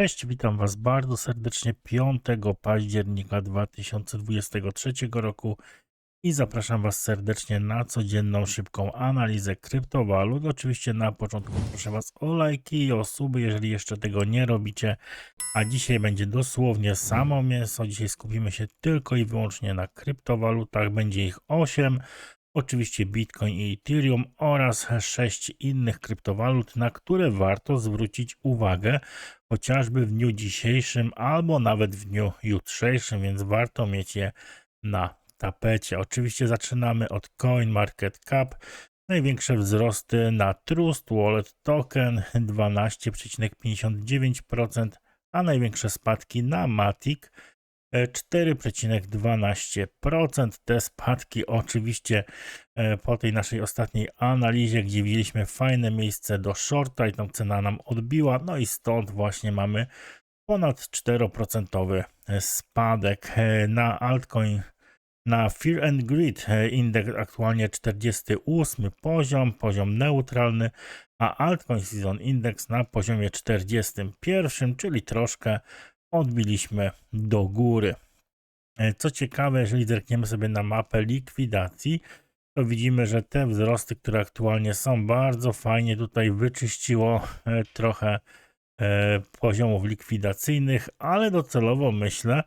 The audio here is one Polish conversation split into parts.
Cześć, witam Was bardzo serdecznie 5 października 2023 roku i zapraszam Was serdecznie na codzienną szybką analizę kryptowalut. Oczywiście na początku proszę Was o lajki i o suby, jeżeli jeszcze tego nie robicie. A dzisiaj będzie dosłownie samo mięso. Dzisiaj skupimy się tylko i wyłącznie na kryptowalutach. Będzie ich 8. Oczywiście Bitcoin i Ethereum oraz 6 innych kryptowalut, na które warto zwrócić uwagę chociażby w dniu dzisiejszym albo nawet w dniu jutrzejszym, więc warto mieć je na tapecie. Oczywiście zaczynamy od CoinMarketCap. Największe wzrosty na Trust Wallet Token 12,59%, a największe spadki na Matic 4,12%. Te spadki oczywiście e, po tej naszej ostatniej analizie, gdzie widzieliśmy fajne miejsce do shorta i tam cena nam odbiła, no i stąd właśnie mamy ponad 4% spadek e, na altcoin na Fear and Greed indeks aktualnie 48 poziom, poziom neutralny, a Altcoin Season Index na poziomie 41, czyli troszkę odbiliśmy do góry. E, co ciekawe, jeżeli zerkniemy sobie na mapę likwidacji, to widzimy, że te wzrosty, które aktualnie są, bardzo fajnie tutaj wyczyściło e, trochę e, poziomów likwidacyjnych, ale docelowo myślę,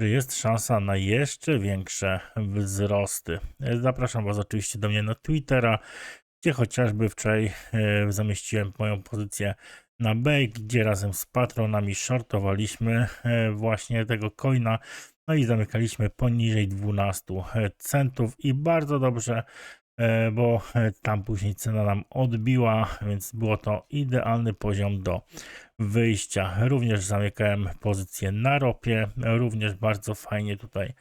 że jest szansa na jeszcze większe wzrosty. Zapraszam Was oczywiście do mnie na Twittera, gdzie chociażby wczoraj zamieściłem moją pozycję na Bake, gdzie razem z patronami shortowaliśmy e, właśnie tego coina, no i zamykaliśmy poniżej 12 e, centów i bardzo dobrze, e, bo tam później cena nam odbiła, więc było to idealny poziom do wyjścia. Również zamykałem pozycję na ropie, również bardzo fajnie tutaj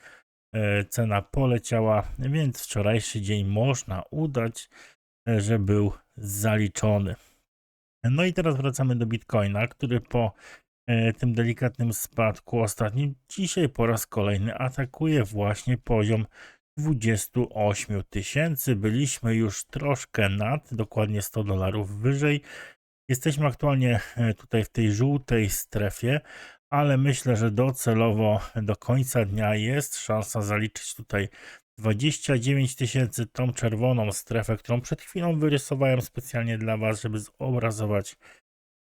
cena poleciała, więc wczorajszy dzień można udać, że był zaliczony. No i teraz wracamy do Bitcoina, który po e, tym delikatnym spadku ostatnim dzisiaj po raz kolejny atakuje właśnie poziom 28 tysięcy. Byliśmy już troszkę nad, dokładnie 100 dolarów wyżej. Jesteśmy aktualnie e, tutaj w tej żółtej strefie, ale myślę, że docelowo do końca dnia jest szansa zaliczyć tutaj 29 tysięcy, tą czerwoną strefę, którą przed chwilą wyrysowałem specjalnie dla Was, żeby zobrazować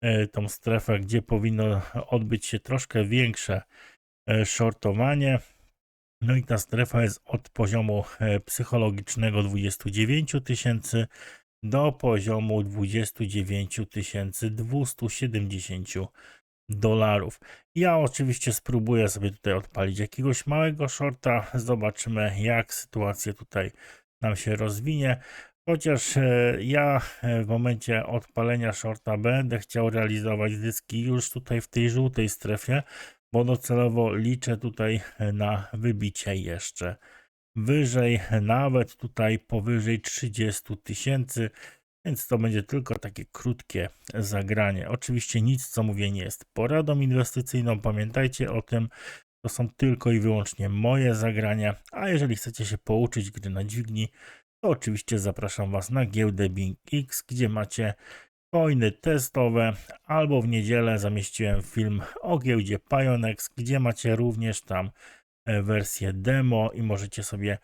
e, tą strefę, gdzie powinno odbyć się troszkę większe e, shortowanie. No i ta strefa jest od poziomu e, psychologicznego 29 tysięcy do poziomu 29 270 dolarów. Ja oczywiście spróbuję sobie tutaj odpalić jakiegoś małego shorta. Zobaczymy, jak sytuacja tutaj nam się rozwinie. Chociaż e, ja e, w momencie odpalenia shorta będę chciał realizować zyski już tutaj w tej żółtej strefie, bo docelowo liczę tutaj e, na wybicie jeszcze wyżej, nawet tutaj powyżej 30 tysięcy. Więc to będzie tylko takie krótkie zagranie. Oczywiście nic, co mówię, nie jest poradą inwestycyjną. Pamiętajcie o tym. To są tylko i wyłącznie moje zagrania. A jeżeli chcecie się pouczyć gry na dźwigni, to oczywiście zapraszam Was na giełdę BingX, gdzie macie coiny testowe, albo w niedzielę zamieściłem film o giełdzie Pionex, gdzie macie również tam e, wersję demo i możecie sobie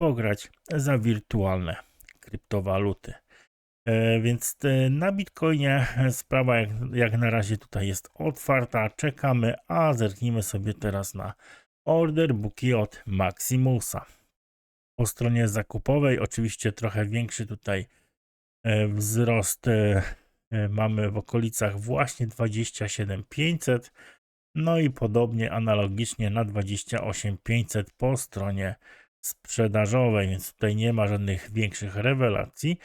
pograć za wirtualne kryptowaluty. E, więc e, na Bitcoinie sprawa jak, jak na razie tutaj jest otwarta. Czekamy, a zerknijmy sobie teraz na order booki od Maximusa. Po stronie zakupowej oczywiście trochę większy tutaj e, wzrost mamy w okolicach właśnie 27500. No i podobnie analogicznie na 28500 po stronie sprzedażowej, więc tutaj nie ma żadnych większych rewelacji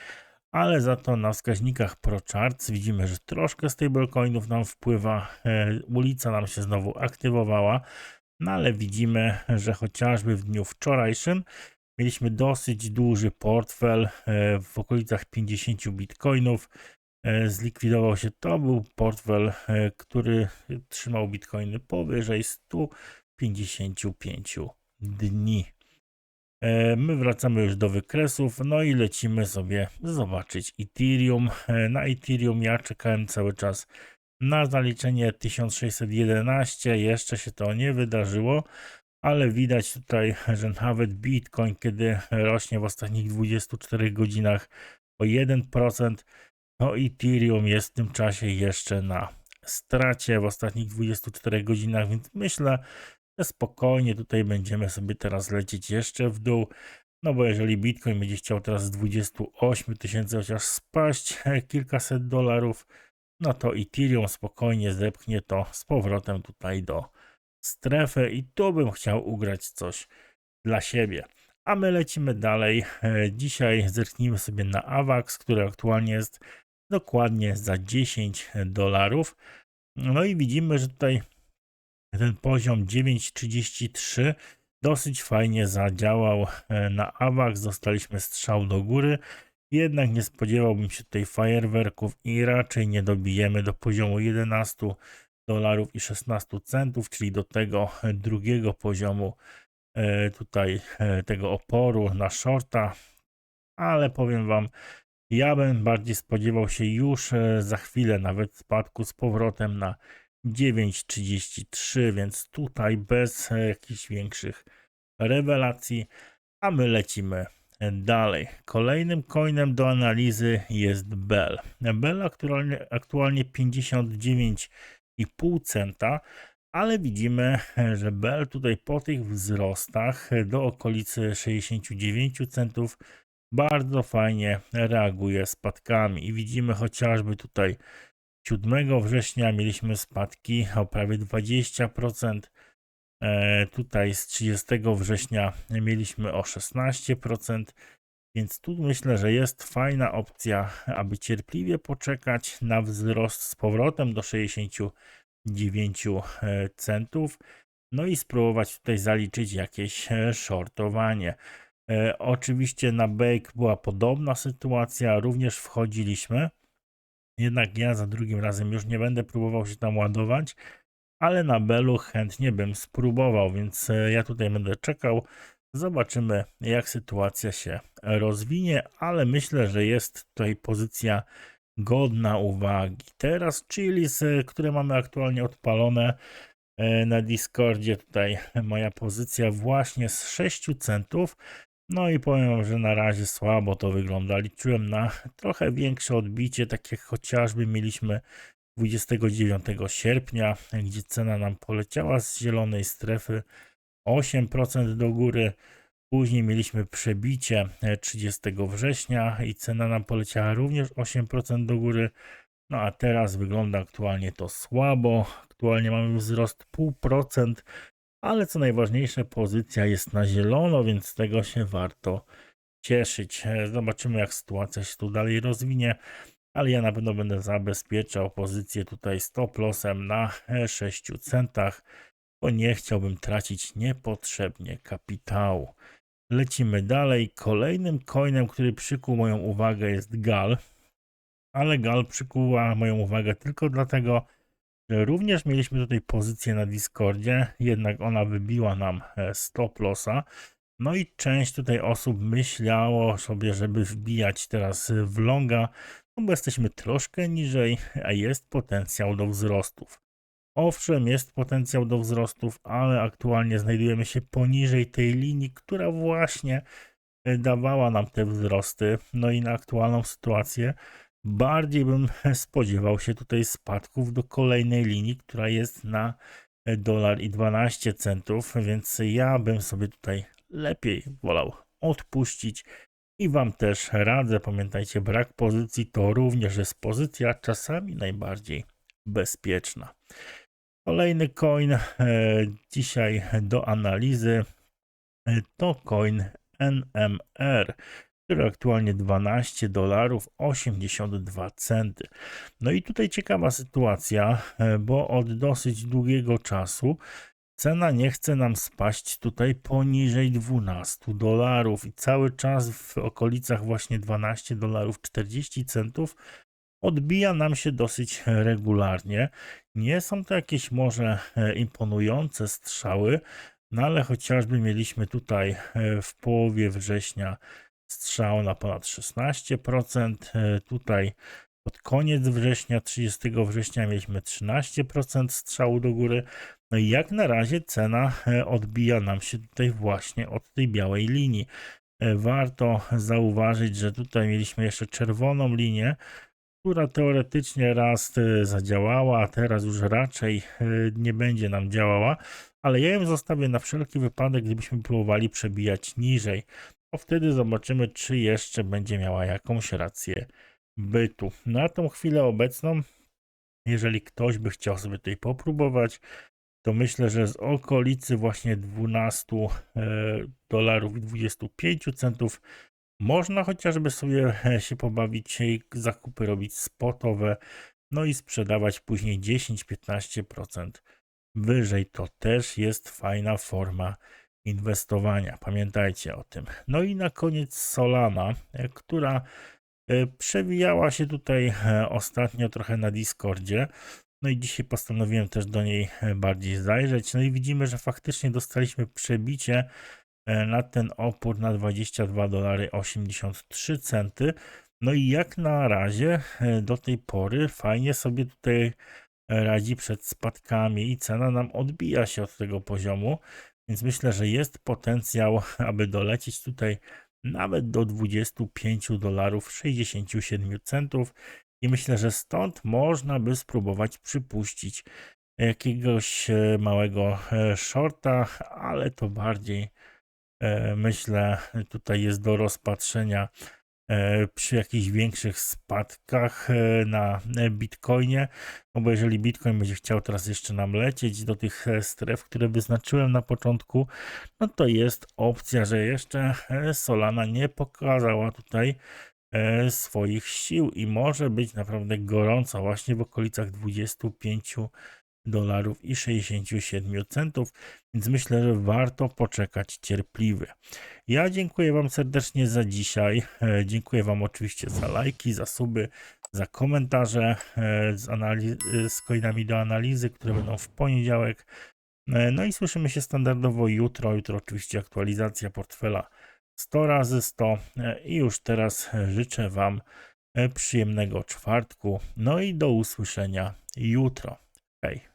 ale za to na wskaźnikach ProCharts widzimy, że troszkę stablecoinów nam wpływa, e, ulica nam się znowu aktywowała, no ale widzimy, że chociażby w dniu wczorajszym mieliśmy dosyć duży portfel e, w okolicach 50 bitcoinów. E, zlikwidował się, to był portfel, który trzymał bitcoiny powyżej 155 dni. E, my wracamy już do wykresów, no i lecimy sobie zobaczyć Ethereum. E, na Ethereum ja czekałem cały czas na zaliczenie 1611. Jeszcze się to nie wydarzyło, ale widać tutaj, że nawet Bitcoin, kiedy rośnie w ostatnich 24 godzinach o 1%, to Ethereum jest w tym czasie jeszcze na stracie w ostatnich 24 godzinach, więc myślę, spokojnie tutaj będziemy sobie teraz lecieć jeszcze w dół. No bo jeżeli Bitcoin będzie chciał teraz z 28 tysięcy chociaż spaść kilkaset dolarów, no to Ethereum spokojnie zepchnie to z powrotem tutaj do strefy i tu bym chciał ugrać coś dla siebie. A my lecimy dalej. Dzisiaj zerknijmy sobie na AVAX, który aktualnie jest dokładnie za 10 dolarów. No i widzimy, że tutaj ten poziom 9,33 dosyć fajnie zadziałał e, na AVAX. Dostaliśmy strzał do góry. Jednak nie spodziewałbym się tutaj fajerwerków i raczej nie dobijemy do poziomu 11 dolarów i 16 centów, czyli do tego drugiego poziomu e, tutaj e, tego oporu na shorta. Ale powiem Wam, ja bym bardziej spodziewał się już e, za chwilę nawet spadku z powrotem na 9,33, więc tutaj bez jakichś większych rewelacji, a my lecimy dalej. Kolejnym coinem do analizy jest Bell. Bell aktualnie, aktualnie 59,5 centa, ale widzimy, że Bell tutaj po tych wzrostach do okolicy 69 centów bardzo fajnie reaguje spadkami i widzimy chociażby tutaj 7 września mieliśmy spadki o prawie 20%. E, tutaj z 30 września mieliśmy o 16%, więc tu myślę, że jest fajna opcja, aby cierpliwie poczekać na wzrost z powrotem do 69 e, centów. No i spróbować tutaj zaliczyć jakieś e, shortowanie. Oczywiście na Bake była podobna sytuacja, również wchodziliśmy. Jednak ja za drugim razem już nie będę próbował się tam ładować, ale na Belu chętnie bym spróbował, więc e, ja tutaj będę czekał. Zobaczymy, jak sytuacja się rozwinie, ale myślę, że jest tutaj pozycja godna uwagi. Teraz Chilis, e, które mamy aktualnie odpalone e, na Discordzie, tutaj moja pozycja właśnie z 6 centów. No i powiem, że na razie słabo to wygląda. Liczyłem na trochę większe odbicie, tak jak chociażby mieliśmy 29 sierpnia, gdzie cena nam poleciała z zielonej strefy 8% do góry. Później mieliśmy przebicie 30 września i cena nam poleciała również 8% do góry. No a teraz wygląda aktualnie to słabo. Aktualnie mamy wzrost 0,5%, ale co najważniejsze, pozycja jest na zielono, więc z tego się warto cieszyć. Zobaczymy, jak sytuacja się tu dalej rozwinie ale ja na pewno będę zabezpieczał pozycję tutaj stop lossem na 6 centach, bo nie chciałbym tracić niepotrzebnie kapitału. Lecimy dalej. Kolejnym coinem, który przykuł moją uwagę jest GAL, ale GAL przykuła moją uwagę tylko dlatego, również mieliśmy tutaj pozycję na Discordzie, jednak ona wybiła nam e, stop lossa. No i część tutaj osób myślało sobie, żeby wbijać teraz w longa, no bo jesteśmy troszkę niżej, a jest potencjał do wzrostów. Owszem, jest potencjał do wzrostów, ale aktualnie znajdujemy się poniżej tej linii, która właśnie e, dawała nam te wzrosty. No i na aktualną sytuację bardziej bym spodziewał się tutaj spadków do kolejnej linii, która jest na e, dolar i 12 centów, więc ja bym sobie tutaj lepiej wolał odpuścić i Wam też radzę, pamiętajcie, brak pozycji to również jest pozycja czasami najbardziej bezpieczna. Kolejny coin e, dzisiaj do analizy e, to coin NMR, który aktualnie 12 dolarów 82 centy. No i tutaj ciekawa sytuacja, e, bo od dosyć długiego czasu Cena nie chce nam spaść tutaj poniżej 12 dolarów i cały czas w okolicach właśnie 12 dolarów 40 centów odbija nam się dosyć regularnie. Nie są to jakieś może e, imponujące strzały, no ale chociażby mieliśmy tutaj e, w połowie września strzał na ponad 16%, e, tutaj Pod koniec września, 30 września mieliśmy 13% strzału do góry. No i jak na razie cena e, odbija nam się tutaj właśnie od tej białej linii. E, Warto zauważyć, że tutaj mieliśmy jeszcze czerwoną linię, która teoretycznie raz zadziałała, a teraz już raczej nie będzie nam działała, ale ja ją zostawię na wszelki wypadek, gdybyśmy próbowali przebijać niżej. Bo wtedy zobaczymy, czy jeszcze będzie miała jakąś rację bytu. Na tą chwilę obecną, jeżeli ktoś by chciał sobie tutaj popróbować, to myślę, że z okolicy właśnie 12 e, dolarów i 25 centów można chociażby sobie e, się pobawić i zakupy robić spotowe, no i sprzedawać później 10-15% wyżej. To też jest fajna forma inwestowania. Pamiętajcie o tym. No i na koniec Solana, e, która e, przewijała się tutaj e, ostatnio trochę na Discordzie. No i dzisiaj postanowiłem też do niej bardziej zajrzeć. No i widzimy, że faktycznie dostaliśmy przebicie na ten opór na 22 dolary 83 centy. No i jak na razie do tej pory fajnie sobie tutaj radzi przed spadkami i cena nam odbija się od tego poziomu, więc myślę, że jest potencjał, aby dolecieć tutaj nawet do 25 dolarów 67 centów. I myślę, że stąd można by spróbować przypuścić jakiegoś e, małego e, shorta, ale to bardziej e, myślę tutaj jest do rozpatrzenia przy jakichś większych spadkach e, na e, Bitcoinie, no bo jeżeli Bitcoin będzie chciał teraz jeszcze nam lecieć do tych e, stref, które wyznaczyłem na początku, no to jest opcja, że jeszcze e, Solana nie pokazała tutaj e, swoich sił i może być naprawdę gorąco właśnie w okolicach 25 dolarów i 67 centów, więc myślę, że warto poczekać cierpliwie. Ja dziękuję Wam serdecznie za dzisiaj. E, Dziękuję Wam oczywiście za lajki, za suby, za komentarze e, z, analiz- z coinami do analizy, które będą w poniedziałek. E, No i słyszymy się standardowo jutro. Jutro oczywiście aktualizacja portfela 100 razy 100 E, i już teraz e, życzę Wam e, przyjemnego czwartku. No i do usłyszenia jutro. Hej.